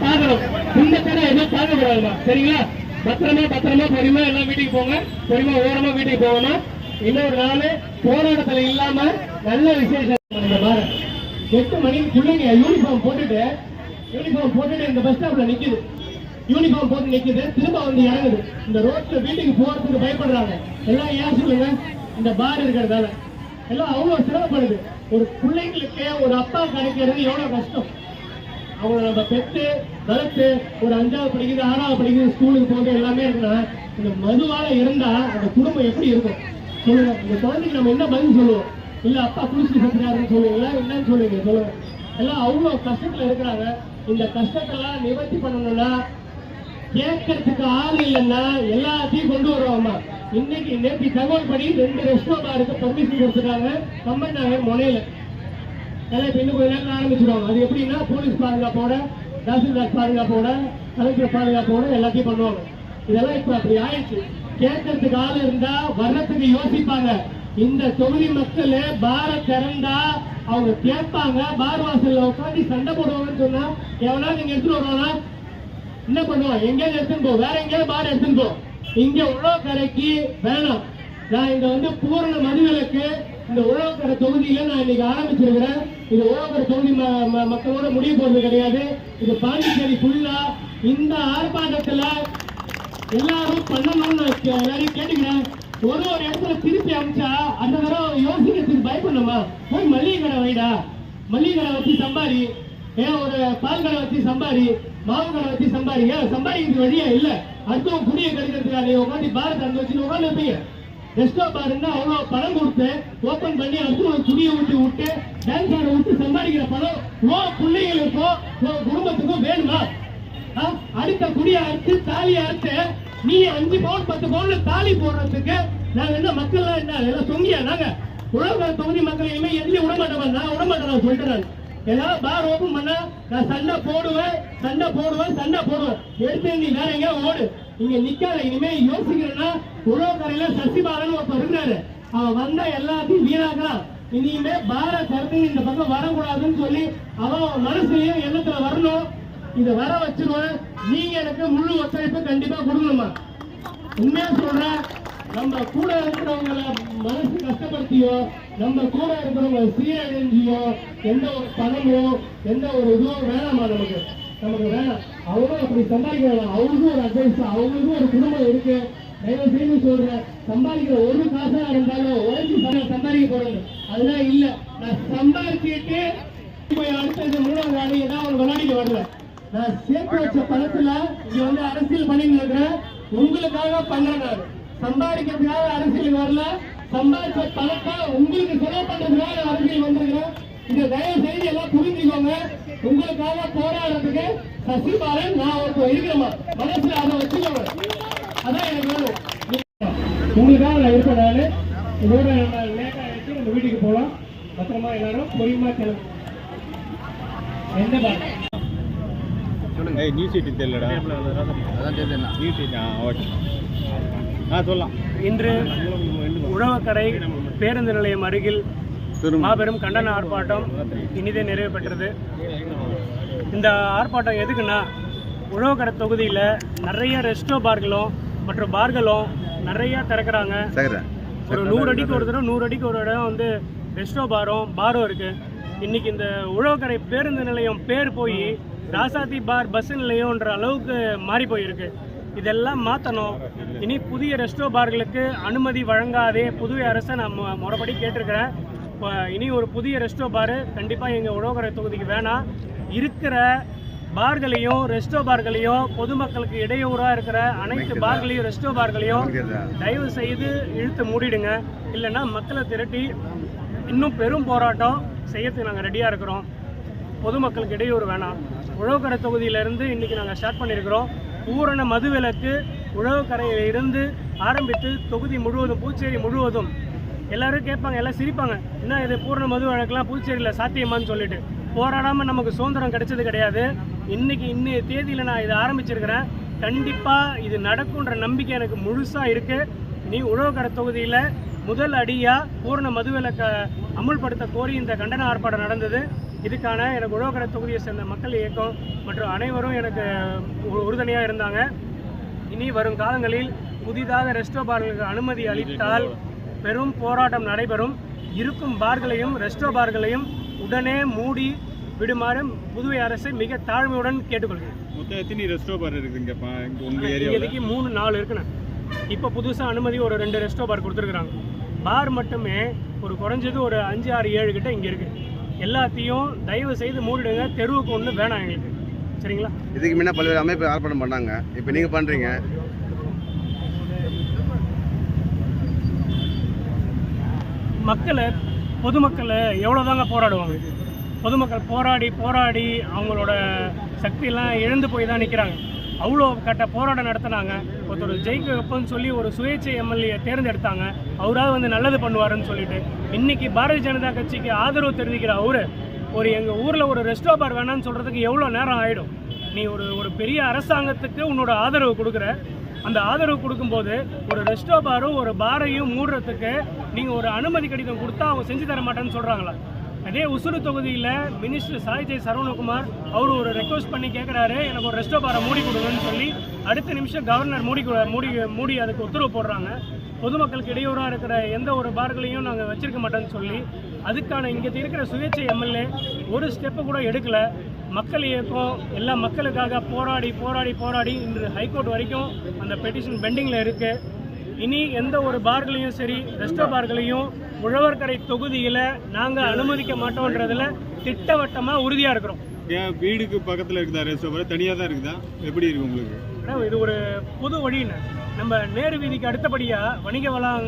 பார்க்கணும் இந்த கடை எதுவும் பார்க்கக்கூடாதுமா? சரிங்களா? பத்திரமா பத்திரமா பொறுமையா எல்லாம் வீட்டுக்கு போங்க. பொறுமையா ஓரமா வீட்டுக்கு போகணும். இன்னொரு நாள் போராட்டத்துல இல்லாம நல்ல விசேஷம் இந்த பாரு எட்டு மணிக்கு பிள்ளைங்க யூனிஃபார்ம் போட்டுட்டு யூனிஃபார்ம் போட்டுட்டு இந்த பஸ் ஸ்டாப்ல நிக்குது. யூனிஃபார்ம் போட்டு நிக்குது. திரும்ப வந்து இறங்குது. இந்த ரோட்ல வீட்டுக்கு போறதுக்கு பயப்படுறாங்க. எல்லாம் ஏன் சொல்லுங்க? இந்த பார் இருக்கிறதால. எல்லாம் அவ்வளவு சிரமப்படுது. ஒரு பிள்ளைங்களுக்கு ஒரு அப்பா கிடைக்கிறது எவ்வளவு கஷ்டம். அவங்க நம்ம பெற்று வளர்த்து ஒரு அஞ்சாவது படிக்குது ஆறாவது படிக்குது ஸ்கூலுக்கு போக எல்லாமே இருக்குன்னா இந்த மதுவால இருந்தா அந்த குடும்பம் எப்படி இருக்கும்? சொல்லுங்க. இந்த குழந்தைக்கு நம்ம என்ன பதில் சொல்லுவோம்? இல்ல அப்பா குளிச்சு செத்துறாருன்னு சொல்லுவீங்களா? என்னன்னு சொல்லுவீங்க? சொல்லுங்க. எல்லாம் அவ்வளவு கஷ்டத்துல இருக்கிறாங்க. இந்த கஷ்டத்தெல்லாம் நிவர்த்தி பண்ணணும்னா கேட்கறதுக்கு ஆள் இல்லைன்னா எல்லாத்தையும் கொண்டு வருவாமா இன்னைக்கு நேற்று தகவல் படி ரெண்டு ரெஸ்டோ பாருக்கு பர்மிஷன் கொடுத்துட்டாங்க. கம்பெனி நகர் முனையில. எல்லாம் இப்ப இன்னும் கொஞ்ச நேரம் ஆரம்பிச்சிருவாங்க. அது எப்படின்னா போலீஸ் பாதுகாப்போட தாசில்தார் பாதுகாப்போட கலெக்டர் பாதுகாப்போட எல்லாத்தையும் பண்ணுவாங்க. இதெல்லாம் இப்ப அப்படி ஆயிடுச்சு. கேட்கறதுக்கு ஆள் இருந்தா வர்றதுக்கு யோசிப்பாங்க. இந்த தொகுதி மக்கள் பார திறந்தா அவங்க கேட்பாங்க. பார் வாசல்ல உட்காந்து சண்டை போடுவாங்கன்னு சொன்னா எவனா நீங்க எடுத்துட்டு வருவானா? என்ன பண்ணுவோம் எங்கேயாவது எடுத்துன்னு போ. வேற எங்கேயாவது பார் எடுத்துன்னு போ. இங்க உழவு கரைக்கு வேணாம். நான் இங்க வந்து பூரண மதுவிலக்கு இந்த உழவுக்கரை தொகுதியில நான் இன்னைக்கு ஆரம்பிச்சிருக்கிறேன். இது ஓவர் தொகுதி ம- ம- மக்களோட முடிய போறது கிடையாது. இது பாண்டிச்சேரி ஃபுல்லா இந்த ஆர்ப்பாட்டத்துல எல்லாரும் பண்ணணும்னு எல்லாரையும் கேட்டுக்கிறேன். ஒரு ஒரு இடத்துல திருப்பி அமிச்சா அந்த தடவை யோசிக்கிறதுக்கு பயப்படணுமா? போய் மளிகை கடை வைடா மளிகை கடை வச்சு சம்பாரி. ஏன் ஒரு பால் கடை வச்சு சம்பாரி. மாவு கடை வச்சு சம்பாரி. ஏன் சம்பாதிக்கிறது வழியா இல்ல. அடுத்தவங்க குடியை கெடுக்கிறதுக்காக உட்காந்து பாரத் அந்த வச்சு உட்காந்து வைப்பீங்க எஸ்டோ பாருன்னா அவ்வளோ பணம் கொடுத்து ஓப்பன் பண்ணி அடுத்து துணியை விட்டு விட்டு டான்ஸ் ஆட விட்டு சம்பாதிக்கிற பணம் ஓ பிள்ளைங்களுக்கும் ஓ குடும்பத்துக்கும் வேணுமா? ஆ? அடுத்த குடியை அறுத்து தாலியை அறுத்து நீ அஞ்சு பவுன் பத்து பவுன்ல தாலி போடுறதுக்கு நாங்க என்ன மக்கள் எல்லாம் என்ன எல்லாம் தொங்கியா நாங்க? உழவு தொகுதி மக்கள் இனிமே எதுலயும் விட நான் விட மாட்டேன் நான் நான். ஏதாவது பார் ஓபன் பண்ணா நான் சண்டை போடுவேன் சண்டை போடுவேன் சண்டை போடுவேன். எடுத்து நீ வேற எங்கேயா ஓடு. இங்க நிக்காத இனிமே யோசிக்கிறேன்னா உழவுக்கரையில சசிபாலன் ஒருத்தர் இருக்கிறாரு. அவன் வந்தா எல்லாத்தையும் வீணாக்கலாம். இனிமே பார கருத்து இந்த பக்கம் வரக்கூடாதுன்னு சொல்லி அவன் மனசுலயும் எண்ணத்துல வரணும். இதை வர வச்சிருவேன். நீங்க எனக்கு முழு ஒத்துழைப்பு கண்டிப்பா கொடுக்கணுமா? உண்மையா சொல்றேன். நம்ம கூட இருக்கிறவங்கள மனசு கஷ்டப்படுத்தியோ நம்ம கூட இருக்கிறவங்க சீரழிஞ்சியோ எந்த ஒரு பணமோ எந்த ஒரு இதுவும் வேணாமா நமக்கு? நமக்கு வேணாம். அவரும் அப்படி சம்பாதிக்க வேணாம் அவருக்கும் ஒரு அட்வைஸ் அவங்களுக்கும் ஒரு குடும்பம் இருக்கு. தயவு செய்து சொல்றேன். சம்பாதிக்கிற ஒரு காசா இருந்தாலும் உழைச்சி சம்பாதிக்க போறது அதெல்லாம் இல்ல. நான் சம்பாதிச்சுட்டு அடுத்தது மூணாவது நாள் தான் ஒரு விளையாடிட்டு வரல நான் சேர்த்து வச்ச பணத்துல இங்க வந்து அரசியல் பண்ணிட்டு இருக்கிறேன். உங்களுக்காக பண்றேன் நான். சம்பாதிக்கிறதுக்காக அரசியலுக்கு வரல. சம்பாதிச்ச பணத்தை உங்களுக்கு செலவு பண்றதுக்காக அரசியல் வந்திருக்கிறேன். இதை தயவு செய்து எல்லாம் புரிஞ்சுக்கோங்க. உங்களுக்காக போராடுறதுக்கு சசிபாலன் நான் ஒருத்தர் இருக்கிறேமா மனசுல அதை வச்சுக்கோங்க. அதான் எனக்கு வேணும். உங்களுக்காக நான் இருப்பேன் நானு. இதோட நம்ம லேட்டா ஆயிடுச்சு. நம்ம வீட்டுக்கு போலாம். பத்திரமா எல்லாரும் பொறுமையா கிளம்பு. எந்த ஏய் நியூஸ் சீட்டு தெரியலடா. அதான் தெரியல நியூஸ் சீட் ஆ ஓகே. ஆ சொல்லலாம். இன்று உழவக்கரை பேருந்து நிலையம் அருகில் மாபெரும் கண்டன ஆர்ப்பாட்டம் இனிதே நிறைவு பெற்றது. இந்த ஆர்ப்பாட்டம் எதுக்குன்னா உழவக்கரை தொகுதியில் நிறைய ரெஸ்டோ பார்களும் மற்றும் பார்களும் நிறைய திறக்கிறாங்க. ஒரு நூறு அடிக்கு ஒரு தடவை நூறு அடிக்கு ஒரு இடம் வந்து ரெஸ்டோ பாரும் பாரும் இருக்கு. இன்னைக்கு இந்த உழவக்கரை பேருந்து நிலையம் பேர் போய் ராசாத்தி பார் பஸ் நிலையம்ன்ற அளவுக்கு மாறி போயிருக்கு. இதெல்லாம் மாற்றணும் இனி புதிய ரெஸ்டோ பார்களுக்கு அனுமதி வழங்காதே. புதுவை அரசை நான் முறைப்படி கேட்டிருக்கிறேன். இப்போ இனி ஒரு புதிய ரெஸ்டோ பாரு கண்டிப்பாக எங்கள் உழவக்கரை தொகுதிக்கு வேணாம். இருக்கிற பார்களையும் ரெஸ்டோ பார்களையும் பொதுமக்களுக்கு இடையூறாக இருக்கிற அனைத்து பார்களையும் ரெஸ்டோ பார்களையும் தயவு செய்து இழுத்து மூடிடுங்க. இல்லைன்னா மக்களை திரட்டி இன்னும் பெரும் போராட்டம் செய்யறதுக்கு நாங்கள் ரெடியாக இருக்கிறோம். பொதுமக்களுக்கு இடையூறு வேணாம். உழவுக்கரை தொகுதியிலிருந்து இன்னைக்கு நாங்கள் ஸ்டார்ட் பண்ணியிருக்கிறோம். பூரண மதுவிலக்கு உழவுக்கரையில் இருந்து ஆரம்பித்து தொகுதி முழுவதும் பூச்சேரி முழுவதும் எல்லாரும் கேட்பாங்க எல்லாம் சிரிப்பாங்க. என்ன இது பூர்ண மது வழக்கெல்லாம் புதுச்சேரியில் சாத்தியமான்னு சொல்லிட்டு. போராடாமல் நமக்கு சுதந்திரம் கிடைச்சது கிடையாது. இன்றைக்கி இன்னைய தேதியில் நான் இதை ஆரம்பிச்சிருக்கிறேன். கண்டிப்பாக இது நடக்குன்ற நம்பிக்கை எனக்கு முழுசாக இருக்குது நீ உழவுக்கடை தொகுதியில் முதல் அடியாக பூர்ண மதுவிலக்கை அமுல்படுத்த கோரி இந்த கண்டன ஆர்ப்பாட்டம் நடந்தது. இதுக்கான எனக்கு உழவக்கடை தொகுதியை சேர்ந்த மக்கள் இயக்கம் மற்றும் அனைவரும் எனக்கு உ- உறுதுணையாக இருந்தாங்க. இனி வரும் காலங்களில் புதிதாக ரெஸ்டோ பார்களுக்கு அனுமதி அளித்தால் பெரும் போராட்டம் நடைபெறும். இருக்கும் பார்களையும் ரெஸ்டோ பார்களையும் உடனே மூடி விடுமாறு புதுவை அரசை மிக தாழ்மையுடன் கேட்டுக்கொள்கிறேன். மொத்தம் எத்தனை ரெஸ்டோ பார் இருக்குங்க பா- இங்க உங்க ஏரியாவில்? இப்போதைக்கு மூணு நாலு இருக்குண்ணே. இப்போ புதுசாக அனுமதி ஒரு ரெண்டு ரெஸ்டோ பார் கொடுத்துருக்குறாங்க. பார் மட்டுமே ஒரு குறைஞ்சது ஒரு அஞ்சு ஆறு ஏழு கிட்ட இங்கே இருக்குது எல்லாத்தையும் தயவு செய்து மூடிடுங்க. தெருவுக்கு ஒன்று வேணாம் எங்களுக்கு. சரிங்களா? இதுக்கு முன்ன பல்வேறு அமைப்பு ஆர்ப்பாட்டம் பண்ணாங்க. இப்போ நீங்கள் பண்ணுறீங்க மக்களை பொதுமக்களை எவ்வளோதாங்க போராடுவாங்க? பொதுமக்கள் போராடி போராடி அவங்களோட சக்தியெல்லாம் இழந்து போய் தான் நிற்கிறாங்க அவ்வளோ கட்ட போராட்டம் நடத்தினாங்க. ஒருத்தர் ஜெயிக்க வைப்போன்னு சொல்லி ஒரு சுயேட்சை எம்எல்ஏ தேர்ந்தெடுத்தாங்க. அவராவது வந்து நல்லது பண்ணுவாருன்னு சொல்லிட்டு இன்னைக்கு பாரதிய ஜனதா கட்சிக்கு ஆதரவு தெரிவிக்கிற அவரு ஒரு எங்கள் ஊரில் ஒரு ரெஸ்டோ பார் வேணாம்னு சொல்கிறதுக்கு எவ்வளோ நேரம் ஆகிடும் நீ ஒரு ஒரு பெரிய அரசாங்கத்துக்கு உன்னோட ஆதரவு கொடுக்குற அந்த ஆதரவு கொடுக்கும்போது ஒரு ரெஸ்டோ பாரும் ஒரு பாரையும் மூடுறதுக்கு நீங்கள் ஒரு அனுமதி கடிதம் கொடுத்தா அவங்க செஞ்சு தர மாட்டேன்னு சொல்கிறாங்களா அதே உசுறு தொகுதியில் மினிஸ்டர் சாய்ஜய் சரவணகுமார் அவர் ஒரு ரெக்வஸ்ட் பண்ணி கேட்குறாரு எனக்கு ஒரு ரெஸ்டோ பாரை மூடி கொடுங்கன்னு சொல்லி அடுத்த நிமிஷம் கவர்னர் மூடி மூடி மூடி அதுக்கு உத்தரவு போடுறாங்க. பொதுமக்களுக்கு இடையூறாக இருக்கிற எந்த ஒரு பார்களையும் நாங்கள் வச்சிருக்க மாட்டோம்னு சொல்லி அதுக்கான இங்கே இருக்கிற சுயேட்சை எம்எல்ஏ ஒரு ஸ்டெப்பு கூட எடுக்கல. மக்கள் இயக்கம் எல்லா மக்களுக்காக போராடி போராடி போராடி இன்று ஹைகோர்ட் வரைக்கும் அந்த பெட்டிஷன் பெண்டிங்கில் இருக்குது இனி எந்த ஒரு பார்களையும் சரி ரெஸ்டோ பார்களையும் உழவர்கரை தொகுதியில் நாங்கள் அனுமதிக்க மாட்டோன்றதுல திட்டவட்டமாக உறுதியாக இருக்கிறோம். ஏன் வீடுக்கு பக்கத்தில் இருக்குதா ரெஸ்டோ பார் தனியாக தான் இருக்குதா? எப்படி இருக்கு உங்களுக்கு? இது ஒரு புது வழின்னு. நம்ம நேரு வீதிக்கு அடுத்தபடியாக வணிக வளம்